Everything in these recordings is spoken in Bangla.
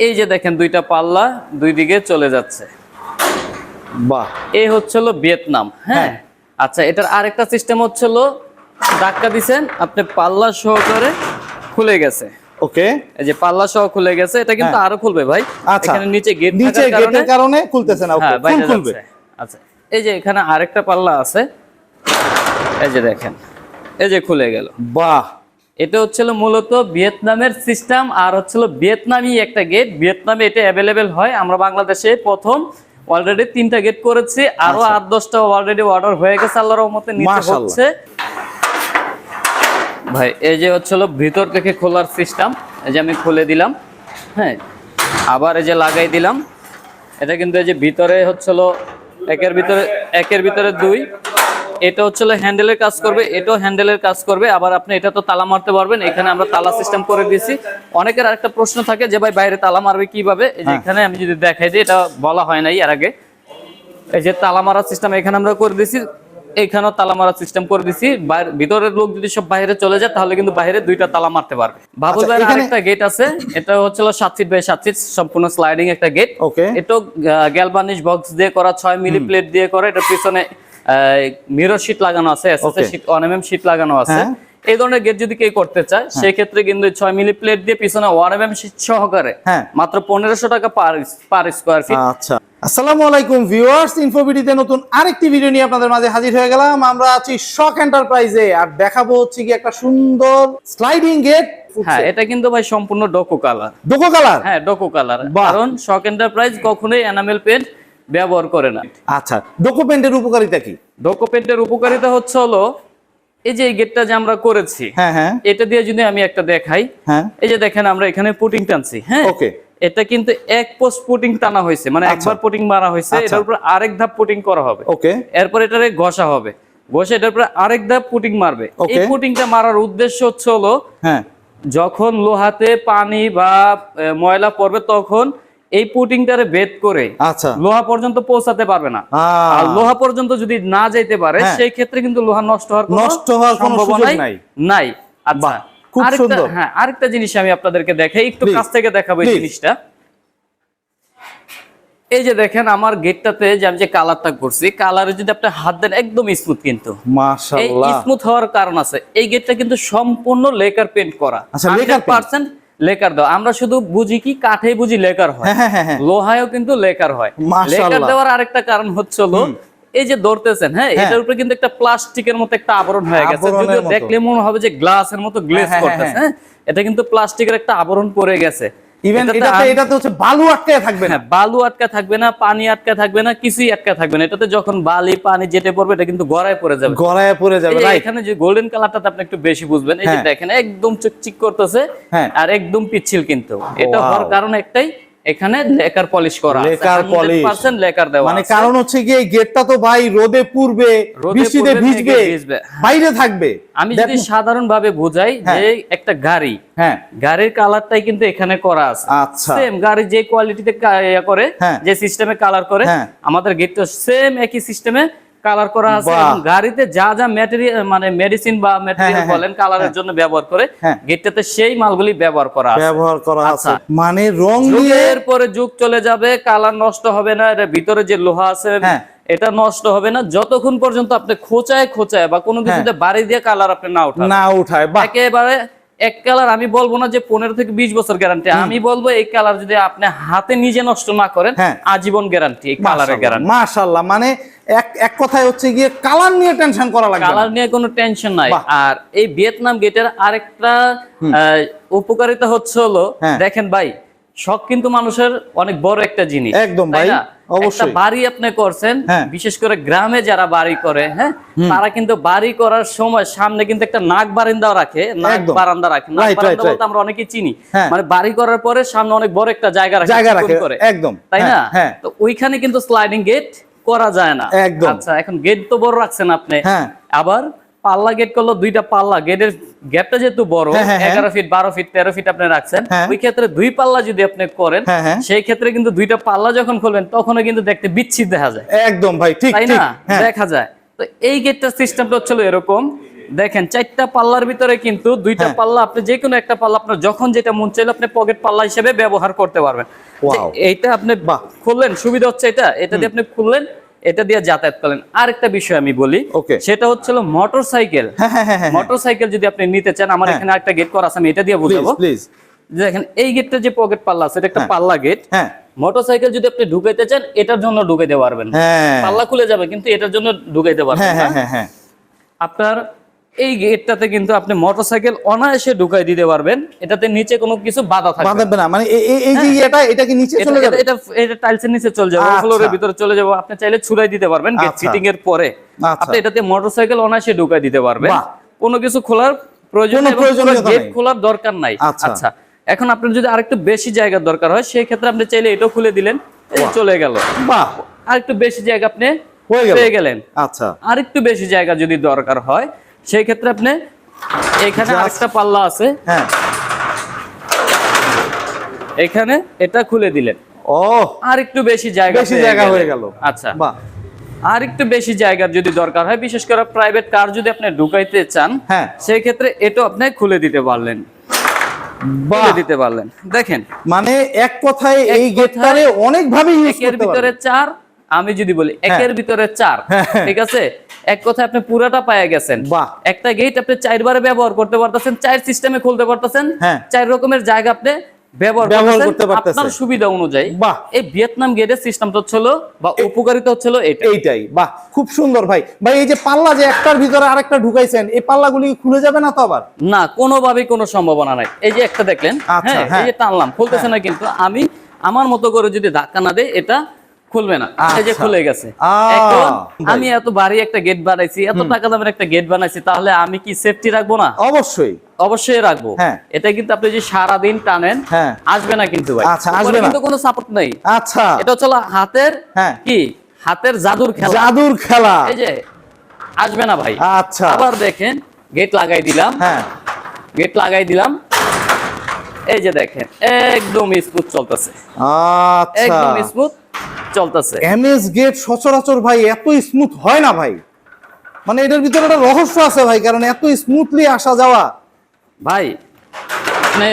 এই যে দেখেন দুইটা পাল্লা দুই দিকে চলে যাচ্ছে। বাহ। এই হচ্ছিল ভিয়েতনাম হ্যাঁ? হ্যাঁ। আচ্ছা এটার আরেকটা সিস্টেম হচ্ছিল ধাক্কা দিছেন আপনি পাল্লা সহকারে খুলে গেছে। ওকে। এই যে পাল্লা সহ খুলে গেছে এটা কিন্তু হ্যাঁ। আরও খুলবে ভাই। আচ্ছা। এখানে নিচে গেট নিচে গেটের কারণে খুলতেছে না ওকে খুলবে। আচ্ছা এই যে এখানে আরেকটা পাল্লা আছে। এই যে দেখেন এই যে খুলে গেল। বাহ। এটা হচ্ছিল মূলত ভিয়েতনামের সিস্টেম আর হচ্ছিল ভিয়েতনামি একটা গেট ভিয়েতনামে এটা অ্যাভেলেবেল হয়। আমরা বাংলাদেশে প্রথম অলরেডি তিনটা গেট করেছি। আরও আচ্ছা। আট দশটা অলরেডি অর্ডার হয়ে গেছে আল্লাহর রহমতে নিচে। হচ্ছে। ভাই এই যে হচ্ছিল ভিতর থেকে খোলার সিস্টেম এই যে আমি খুলে দিলাম। হ্যাঁ আবার এই যে লাগাই দিলাম। এটা কিন্তু এই যে ভিতরে হচ্ছিল একের ভিতরে একের ভিতরে দুই। এটা হচ্ছিল হ্যান্ডেলের কাজ করবে এটাও হ্যান্ডেলের কাজ করবে। আবার আপনি এটা তো তালা মারতে পারবেন এখানে আমরা তালা সিস্টেম করে দিয়েছি। অনেকের আরেকটা প্রশ্ন থাকে যে ভাই বাইরে তালা মারবে কীভাবে? হ্যাঁ। এখানে আমি যদি দেখাই দিই এটা বলা হয় নাই এর আগে। এই যে তালা মারার সিস্টেম এখানে আমরা করে দিয়েছি এখানেও তালা মারার সিস্টেম করে দিছি বাইরে- ভিতরের লোক যদি সব বাইরে চলে যায় তাহলে কিন্তু বাইরে দুইটা তালা মারতে পারবে। বাবুল আচ্ছা, ভাইয়ের আরেকটা গেট আছে এটা হচ্ছিল সাত ফিট বাই সাত ফিট সম্পূর্ণ স্লাইডিং একটা গেট ওকে এটাও গ্যালবানিশ বক্স দিয়ে করা ছয় মিলি প্লেট দিয়ে করা এটা পিছনে মিরর শীট লাগানো আছে. শীট লাগানো আছে। হ্যাঁ। এই ধরনের গেট যদি কেউ করতে চায় সেই ক্ষেত্রে কিন্তু ছয় মিলি প্লেট দিয়ে পিছনে ওয়ান এম সহকারে হ্যাঁ। মাত্র পনেরোশো টাকা পার পার স্কোয়ার ফিট আচ্ছা। আসসালামু আলাইকুম ভিউয়ার্স ইনফোবিডিতে নতুন আরেকটি ভিডিও নিয়ে আপনাদের মাঝে হাজির হয়ে গেলাম। আমরা আছি শক এন্টারপ্রাইজে আর দেখাবো হচ্ছে কি একটা সুন্দর স্লাইডিং গেট হ্যাঁ এটা কিন্তু ভাই সম্পূর্ণ ডোকো কালার ডোকো কালার হ্যাঁ ডোকো কালার। কারণ শক এন্টারপ্রাইজ কখনোই এনামেল পেন্ট ব্যবহার করে না। আচ্ছা ডোকো পেন্টের উপকারিতা কি? ডোকো পেন্টের উপকারিতা হচ্ছে হলো এই যে গেটটা যে আমরা করেছি হ্যাঁ হ্যাঁ। এটা দিয়ে যদি আমি একটা দেখাই হ্যাঁ। এই যে দেখেন আমরা এখানে পুটিং টানছি হ্যাঁ? ওকে। এটা কিন্তু এক পোস্ট পুটিং টানা হয়েছে মানে আচ্ছা। একবার পুটিং মারা হয়েছে আচ্ছা। এটার উপর আরেক ধাপ পুটিং করা হবে। ওকে। এরপর এটারে ঘষা হবে। ঘষে এটার উপরে আরেক ধাপ পুটিং মারবে। এই. পুটিংটা মারার উদ্দেশ্য হচ্ছে হলো হ্যাঁ। যখন লোহাতে পানি বা ময়লা পড়বে তখন এই পুটিংটারে ভেদ করে আচ্ছা। লোহা পর্যন্ত পৌঁছাতে পারবে না। আর লোহা পর্যন্ত যদি না যাইতে পারে হ্যাঁ। সেই ক্ষেত্রে কিন্তু লোহা নষ্ট হওয়ার নষ্ট হওয়ার সুযোগ নাই। নাই। আচ্ছা। খুব আরেকটা- সুন্দর। হ্যাঁ আরেকটা জিনিস আমি আপনাদেরকে দেখাই একটু কাছ থেকে দেখাবো এই জিনিসটা। এই যে দেখেন আমার গেটটাতে যে আমি যে কালারটা করছি কালারে যদি আপনি হাত দেন একদম স্মুথ কিন্তু। মাশাআল্লাহ। স্মুথ হওয়ার কারণ আছে। এই গেটটা কিন্তু সম্পূর্ণ লেকার পেন্ট করা। আচ্ছা, paint। পার্সেন্ট লেকার দাও আমরা শুধু বুঝি কি কাঠে বুঝি লেকার হয়। হ্যাঁ হ্যাঁ হ্যাঁ হ্যাঁ। লোহায়ও কিন্তু লেকার হয়। লেকার দেওয়ার আরেকটা কারণ হচ্ছে এই যে ধরতেছেন হ্যাঁ। এটার উপরে কিন্তু একটা প্লাস্টিকের মতো একটা আবরণ হয়ে গেছে। যদিও দেখলে মনে হবে যে গ্লাসের মতো গ্লেস করতেছে হ্যাঁ এটা কিন্তু প্লাস্টিকের একটা আবরণ পড়ে গেছে। ইভেন এটাতে এটাতে হচ্ছে বালু আটকে থাকবে না। হ্যাঁ বালু আটকা থাকবে না পানি আটকা থাকবে না কিছুই আটকা থাকবে না। এটাতে যখন বালি পানি যেটা পড়বে এটা কিন্তু গড়ায় পড়ে যাবে। গড়ায় পড়ে যাবে এখানে যে গোল্ডেন কালারটা আপনি একটু বেশি বুঝবেন এই যে হ্যাঁ। দেখেন একদম চিকচিক করতেছে হ্যাঁ। আর একদম পিচ্ছিল কিন্তু। এটা হওয়ার কারণ একটাই এখানে লেকার পলিশ করা লেকার। পার্সেন্ট লেকার দেওয়া মানে কারণ হচ্ছে কি এই গেটটা তো ভাই রোদে পুরবে বৃষ্টিতে ভিজবে বাইরে থাকবে আমি যদি সাধারণ ভাবে বুঝাই হ্যাঁ। যে একটা গাড়ি হ্যাঁ গাড়ির কালারটাই কিন্তু এখানে করা আছে আচ্ছা সেম গাড়ি যে কোয়ালিটিতে করে হ্যাঁ। যে সিস্টেমে কালার করে হ্যাঁ। আমাদের গেটটা সেম একই সিস্টেমে কালার করা আছে এবং গাড়িতে যা যা ম্যাটেরিয়াল মানে মেডিসিন বা ম্যাটেরিয়াল হ্যাঁ, হ্যাঁ, বলেন কালারের জন্য ব্যবহার করে হ্যাঁ। গেটটাতে সেই মালগুলি ব্যবহার করা আছে। ব্যবহার করা আছে। আচ্ছা। মানে রং দিয়ে পরে যুগ চলে যাবে কালার নষ্ট হবে না এটা ভিতরে যে লোহা আছে হ্যাঁ। এটা নষ্ট হবে না। যতক্ষণ পর্যন্ত আপনি খোঁচায় খোঁচায় বা কোনো কিছুতে বাড়ি দিয়ে কালার আপনি না উঠান না উঠায় একেবারে এক কালার আমি বলব না যে পনেরো থেকে বিশ বছর গ্যারান্টি আমি বলব এই কালার যদি আপনি হাতে নিজে নষ্ট না করেন হ্যাঁ। আজীবন গ্যারান্টি এই কালারের গ্যারান্টি মাশাআল্লাহ মানে এক এক কথায় হচ্ছে গিয়ে কালার নিয়ে টেনশন করা লাগবে। কালার নিয়ে কোনো টেনশন নাই আর এই ভিয়েতনাম গেটের আরেকটা উপকারিতা হচ্ছে হলো হ্যাঁ। দেখেন ভাই শখ কিন্তু মানুষের অনেক বড় একটা জিনিস একদম ভাই? অবশ্যই। বাড়ি আপনি করছেন হ্যাঁ। বিশেষ করে গ্রামে যারা বাড়ি করে হ্যাঁ তারা কিন্তু বাড়ি করার সময় সামনে কিন্তু একটা নাক বারান্দাও রাখে নাক বারান্দা রাখে নাক বারান্দা. বলতে আমরা অনেকেই চিনি হ্যাঁ। মানে বাড়ি করার পরে সামনে অনেক বড় একটা জায়গা রাখে জায়গা রাখে করে একদম তাই না হ্যাঁ তো ওইখানে কিন্তু স্লাইডিং গেট করা যায় না একদম। আচ্ছা এখন গেট তো বড় রাখছেন আপনি হ্যাঁ। আবার পাল্লা গেট করল দুইটা পাল্লা। গেটের গ্যাপটা যেহেতু বড় হ্যাঁ, হ্যাঁ, হ্যাঁ। এগারো ফিট বারো ফিট তেরো ফিট আপনি রাখছেন। ওই ক্ষেত্রে দুই পাল্লা যদি আপনি করেন। সেই ক্ষেত্রে কিন্তু দুইটা পাল্লা যখন খুলবেন তখনও কিন্তু দেখতে বিচ্ছিন্ন দেখা যায়। একদম ভাই ঠিক তাই না? দেখা যায়। তো এই গেটটার সিস্টেমটা হচ্ছিল এরকম। দেখেন চারটা পাল্লার ভিতরে কিন্তু দুইটা। পাল্লা আপনি যে কোনো একটা পাল্লা আপনার যখন যেটা মন চাইলে আপনি পকেট পাল্লা হিসেবে ব্যবহার করতে পারবেন। এইটা আপনি। খুললেন সুবিধা হচ্ছে এটা। এটা দিয়ে আপনি খুললেন এটা দিয়ে যাতায়াত করেন। আরেকটা বিষয় আমি বলি. সেটা হচ্ছে মোটর সাইকেল হ্যাঁ হ্যাঁ হ্যাঁ মোটর সাইকেল যদি আপনি নিতে চান আমার। এখানে একটা গেট করা আছে আমি এটা দিয়ে বুঝাবো। দেখেন এই গেটটা যে পকেট পাল্লা আছে এটা একটা। পাল্লা গেট হ্যাঁ। মোটরসাইকেল যদি আপনি ঢুকাইতে চান এটার জন্য ঢুকাইতে পারবেন। হ্যাঁ। পাল্লা খুলে যাবে কিন্তু এটার জন্য ঢুকাইতে পারবেন আপনার এই গেটটাতে কিন্তু আপনি মোটরসাইকেল অনায়াসে ঢুকাই দিতে পারবেন। এটাতে নিচে কোনো কিছু বাধা থাকবে না। বাঁধাবে না। মানে এই যে এটা এটা কি নিচে চলে যাবে? এটা- এটা টাইলসের নিচে চলে যাবে। আচ্ছা। ফ্লোরের ভিতরে চলে যাবে। আপনি চাইলে ছুড়াই দিতে পারবেন গেট আচ্ছা। ফিটিং এর পরে। আচ্ছা। আপনি এটাতে মোটরসাইকেল অনায়াসে ঢুকাই দিতে পারবেন। কোনো কিছু খোলার প্রয়োজন গেট খোলার দরকার নাই। আচ্ছা। আচ্ছা। এখন আপনার যদি আরেকটু বেশি জায়গার দরকার হয় সেই ক্ষেত্রে আপনি চাইলে এটাও খুলে দিলেন। চলে গেল। বাহ। আরেকটু বেশি জায়গা আপনি হয়ে পেয়ে গেলেন। আচ্ছা। আর একটু বেশি জায়গা যদি দরকার হয় সেই ক্ষেত্রে আপনি এখানে আরেকটা পাল্লা আছে। হ্যাঁ। এখানে এটা খুলে দিলেন। ও। আর একটু বেশি জায়গা বেশি জায়গা হয়ে গেল। আচ্ছা। বাহ। আর একটু বেশি জায়গার যদি দরকার হয় বিশেষ করে প্রাইভেট কার যদি আপনি ঢুকাইতে চান হ্যাঁ। সেই ক্ষেত্রে এটা আপনি খুলে দিতে পারলেন। খুলে দিতে পারলেন। দেখেন। মানে এক কথায় এই গেটটারে অনেক ভাবে ইউজ করতে ভিতরে পারবে চার আমি যদি বলি একের ভিতরে চার হ্যাঁ। ঠিক আছে? এক কথায় আপনি পুরাটা পায়ে গেছেন। বাহ। একটা গেট আপনি চারবারে ব্যবহার করতে পারতেছেন চার সিস্টেমে খুলতে পারতেছেন হ্যাঁ। চার রকমের জায়গা আপনি ব্যবহার ব্যবহার করতেছেন। করতে পারতেছেন। আপনার সুবিধা অনুযায়ী এই ভিয়েতনাম গেটের সিস্টেমটা হচ্ছিল বা উপকারিতা হচ্ছিল এটা এইটাই। বাহ খুব সুন্দর ভাই। ভাই এই যে পাল্লা যে একটার ভিতরে আরেকটা ঢুকাইছেন এই পাল্লাগুলি খুলে যাবে না তো আবার? না কোনো সম্ভাবনা নাই। এই যে একটা দেখলেন আচ্ছা, হ্যাঁ হ্যাঁ। এই যে টানলাম খুলতেছে না কিন্তু। আমি আমার মতো করে যদি ধাক্কা না দেই এটা খুলবে না এই যে আচ্ছা। খুলে গেছে। এখন আমি এত ভারী একটা গেট বানাইছি এত টাকা দামের একটা গেট বানাইছি তাহলে আমি কি সেফটি রাখব না? অবশ্যই। অবশ্যই রাখব। হ্যাঁ। এটা কিন্তু আপনি যে সারা দিন টানেন হ্যাঁ। আসবে না কিন্তু ভাই। আচ্ছা, আসবে না। কিন্তু কোনো সাপোর্ট নাই। আচ্ছা। এটা হচ্ছে হাতের হ্যাঁ। কি? হাতের জাদুর খেলা। জাদুর খেলা। এই যে আসবে না ভাই। আচ্ছা। আবার দেখেন গেট লাগাই দিলাম। হ্যাঁ। গেট লাগাই দিলাম। এই যে দেখেন একদম স্মুথ চলতেছে। আচ্ছা। একদম স্মুথ চলতেছে। এমএস গেট সচরাচর ভাই এত স্মুথ হয় না ভাই। মানে এটার ভিতরে একটা রহস্য আছে ভাই কারণ এত স্মুথলি আসা যাওয়া। ভাই মানে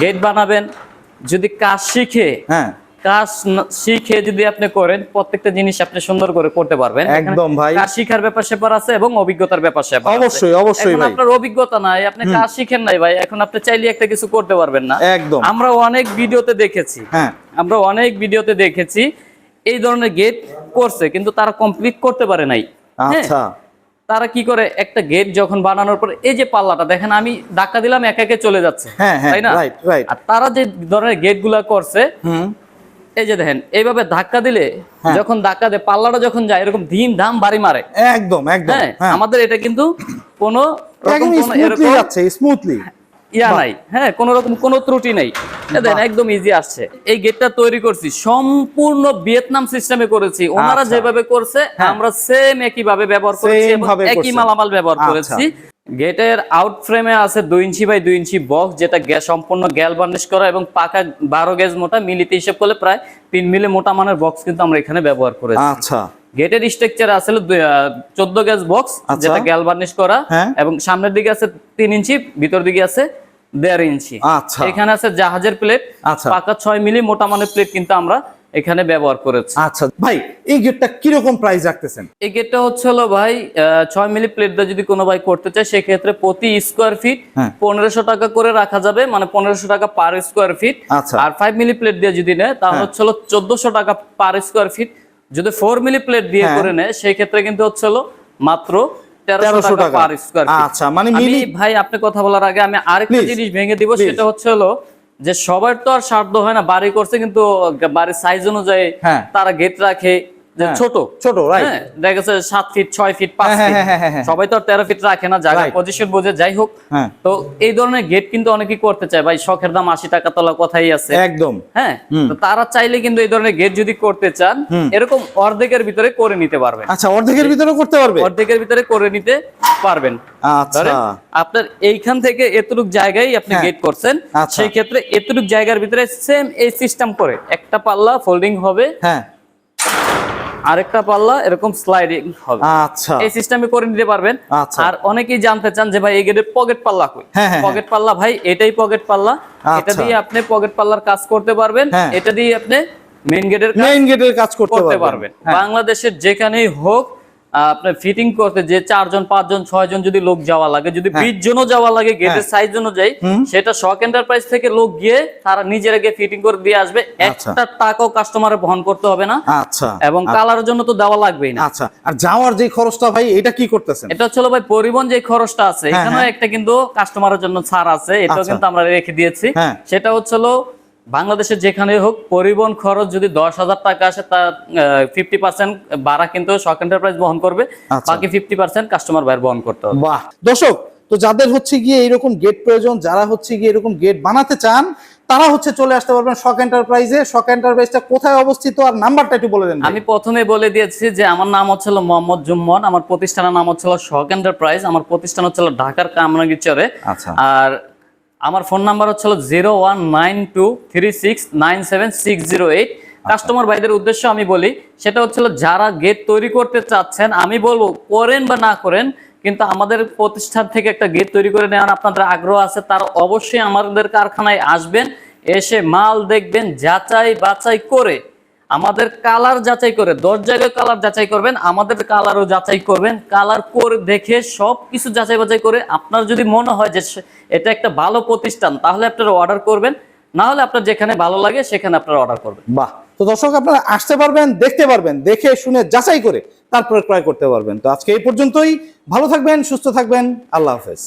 গেট বানাবেন যদি কাজ শিখে হ্যাঁ। কাজ শিখে যদি আপনি করেন প্রত্যেকটা জিনিস আপনি সুন্দর করে করতে পারবেন একদম ভাই। কাজ শিখার ব্যাপার সেপার আছে এবং অভিজ্ঞতার ব্যাপার স্যাপার আছে। অবশ্যই, অবশ্যই ভাই। আপনার অভিজ্ঞতা নাই আপনি কাজ শিখেন নাই ভাই এখন আপনি চাইলে একটা কিছু করতে পারবেন না একদম। আমরা অনেক ভিডিওতে দেখেছি হ্যাঁ আমরা অনেক ভিডিওতে দেখেছি এই ধরনের গেট করছে কিন্তু তারা কমপ্লিট করতে পারে নাই হ্যাঁ? আচ্ছা তারা কি করে একটা গেট যখন বানানোর পর এই যে পাল্লাটা দেখেন আমি ধাক্কা দিলাম একা একে চলে যাচ্ছে হ্যাঁ, হ্যাঁ, তাই না. আর তারা যে ধরনের গেটগুলা করছে এই যে দেখেন এইভাবে ধাক্কা দিলে হ্যাঁ। যখন ধাক্কা দেয় পাল্লাটা যখন যায় এরকম ধিম ধাম বাড়ি মারে। একদম একদম হ্যাঁ হ্যাঁ। আমাদের এটা কিন্তু কোনো স্মুথলি ইয়া নাই হ্যাঁ কোন রকম কোনো ত্রুটি নাই। দেখেন একদম ইজি আসছে। এই গেটটা তৈরি করছি সম্পূর্ণ ভিয়েতনাম সিস্টেমে করেছি। ওনারা আচ্ছা। যেভাবে করছে আমরা সেম একই ভাবে ব্যবহার করেছি একই মালামাল ব্যবহার আচ্ছা। করেছি। গেটের আউট ফ্রেমে আছে দুই ইঞ্চি বাই দুই ইঞ্চি বক্স যেটা গ্যাস সম্পূর্ণ গ্যাল বার্নিশ করা এবং পাকা বারো গ্যাস মোটা মিলিতে হিসেব করলে প্রায় তিন মিলি মোটা মানের বক্স কিন্তু আমরা এখানে ব্যবহার করেছি আচ্ছা গেটের স্ট্রাকচার আসলে চোদ্দ গ্যাস বক্স আচ্ছা। যেটা গ্যাল বার্নিশ করা হ্যাঁ। এবং সামনের দিকে আছে তিন ইঞ্চি ভিতর দিকে আছে দেড় ইঞ্চি আচ্ছা। এখানে আছে জাহাজের প্লেট আচ্ছা। পাকা ছয় মিলি মোটা মানের প্লেট কিন্তু আমরা এখানে ব্যবহার করেছি আচ্ছা ভাই এই গেটটা কীরকম প্রাইস রাখতেছেন এই গেটটা হচ্ছে হলো ভাই ছয় মিলি প্লেট দিয়ে যদি কোনো ভাই করতে চায় সেক্ষেত্রে প্রতি স্কোয়ার ফিট। পনেরোশো টাকা করে রাখা যাবে মানে পনেরোশো টাকা পার স্কোয়ার ফিট। আর ফাইভ মিলি প্লেট দিয়ে যদি নেয় তাহলে হ্যাঁ। হচ্ছে হলো চোদ্দশো টাকা পার স্কোয়ার ফিট যদি ফোর মিলি প্লেট দিয়ে হ্যাঁ। করে নেয় সেই ক্ষেত্রে কিন্তু হচ্ছে হলো মাত্র তেরোশো 1300 টাকা। পার স্কোয়ার ফিট আচ্ছা, মানে মিলি- ভাই আপনি কথা বলার আগে আমি আরেকটা জিনিস ভেঙে দিব সেটা হচ্ছে হলো যে সবার তো আর সাধ্য হয় না বাড়ি করছে কিন্তু বাড়ির সাইজ অনুযায়ী হ্যাঁ। তারা গেট রাখে ছোট। ছোট, হ্যাঁ, দেখা গেছে সাত ফিট ছয় ফিট পাঁচ হ্যাঁ, ফিট হ্যাঁ, হ্যাঁ, হ্যাঁ, হ্যাঁ। সবাই তো তেরো ফিট রাখে না জায়গা Right. পজিশন বুঝে যাই হোক। হ্যাঁ। তো এই ধরনের গেট কিন্তু অনেকেই করতে চায়। ভাই শখের দাম আশি টাকা তোলা কথাই আছে। একদম। হ্যাঁ তারা চাইলে কিন্তু এই ধরনের গেট যদি করতে চান এরকম অর্ধেকের ভিতরে করে নিতে পারবেন। আচ্ছা অর্ধেকের ভিতরে করতে পারবে? অর্ধেকের ভিতরে করে নিতে পারবেন। আচ্ছা। আপনার এইখান থেকে এতটুক জায়গায় আপনি হ্যাঁ। গেট করছেন আচ্ছা। সেই ক্ষেত্রে এতটুক জায়গার ভিতরে সেম এই সিস্টেম করে। একটা পাল্লা ফোল্ডিং হবে। হ্যাঁ। আরেকটা পাল্লা এরকম স্লাইডিং হবে। আচ্ছা। এই সিস্টেমে করে নিতে পারবেন। আচ্ছা। আর অনেকেই জানতে চান যে ভাই এই গেটের পকেট পাল্লা কই? হ্যাঁ, হ্যাঁ, পকেট পাল্লা ভাই এটাই পকেট পাল্লা। এটা আচ্ছা। দিয়ে আপনি পকেট পাল্লার কাজ করতে পারবেন। হ্যাঁ। এটা দিয়ে আপনি মেইন গেটের মেইন গেটের কাজ করতে পারবেন। হ্যাঁ। বাংলাদেশের যেখানেই হোক আপনার ফিটিং করতে যে চারজন পাঁচজন ছয় জন যদি লোক যাওয়া লাগে যদি হ্যাঁ। বিশ জনও যাওয়া লাগে গেটের সাইজ অনুযায়ী সেটা শক এন্টারপ্রাইজ থেকে লোক গিয়ে তারা নিজেরা গিয়ে ফিটিং করে দিয়ে আসবে আচ্ছা। একটা টাকাও কাস্টমারের বহন করতে হবে না আচ্ছা এবং কালারের জন্য তো দেওয়া লাগবেই না আচ্ছা আর যাওয়ার যে খরচটা ভাই এটা কি করতেছেন এটা হচ্ছে ভাই পরিবহন যে খরচটা আছে হ্যাঁ, এখানেও হ্যাঁ। একটা কিন্তু কাস্টমারের জন্য ছাড় আছে এটাও আচ্ছা। কিন্তু আমরা রেখে দিয়েছি। সেটা হচ্ছে হলো বাংলাদেশের যেখানে হোক পরিবহন খরচ যদি দশ হাজার টাকা আসে তার ফিফটি পার্সেন্ট ভাড়া কিন্তু শক এন্টারপ্রাইজ বহন করবে। আচ্ছা। বাকি ফিফটি পার্সেন্ট কাস্টমার বাইর বহন করতে হবে। বাহ। দর্শক তো যাদের হচ্ছে গিয়ে এরকম গেট প্রয়োজন যারা হচ্ছে গিয়ে এরকম গেট বানাতে চান তারা হচ্ছে চলে আসতে পারবেন শক এন্টারপ্রাইজে শক এন্টারপ্রাইজটা কোথায় অবস্থিত? আর নাম্বারটা একটু বলে দেন আমি প্রথমে বলে দিয়েছি যে আমার নাম হচ্ছিল মোহাম্মদ জুম্মন আমার প্রতিষ্ঠানের নাম হচ্ছিল শক এন্টারপ্রাইজ আমার প্রতিষ্ঠান হচ্ছিল ঢাকার কামরাঙ্গিচরে আচ্ছা। আর আমার ফোন নাম্বার হচ্ছিল zero one nine two three six nine seven six zero eight. Customer ভাইদের উদ্দেশ্য আমি বলি সেটা হচ্ছিল যারা গেট তৈরি করতে চাচ্ছেন আমি বলব করেন বা না করেন কিন্তু আমাদের প্রতিষ্ঠান থেকে একটা গেট তৈরি করে নেওয়ার আপনাদের আগ্রহ আছে তারা অবশ্যই আমাদের কারখানায় আসবেন এসে মাল দেখবেন যাচাই বাছাই করে আমাদের কালার যাচাই করে দশ জায়গায় কালার যাচাই করবেন, আমাদের কালারও যাচাই করবেন। কালার করে দেখে সব কিছু যাচাই বাছাই করে আপনার যদি মনে হয় যে এটা একটা ভালো প্রতিষ্ঠান, তাহলে আপনারা অর্ডার করবেন। না হলে আপনার যেখানে ভালো লাগে, সেখানে আপনারা অর্ডার করবেন। বাহ, তো দর্শক আপনারা আসতে পারবেন, দেখতে পারবেন, দেখে শুনে যাচাই করে তারপরে ক্রয় করতে পারবেন। তো আজকে এই পর্যন্তই। ভালো থাকবেন, সুস্থ থাকবেন। আল্লাহ হাফেজ।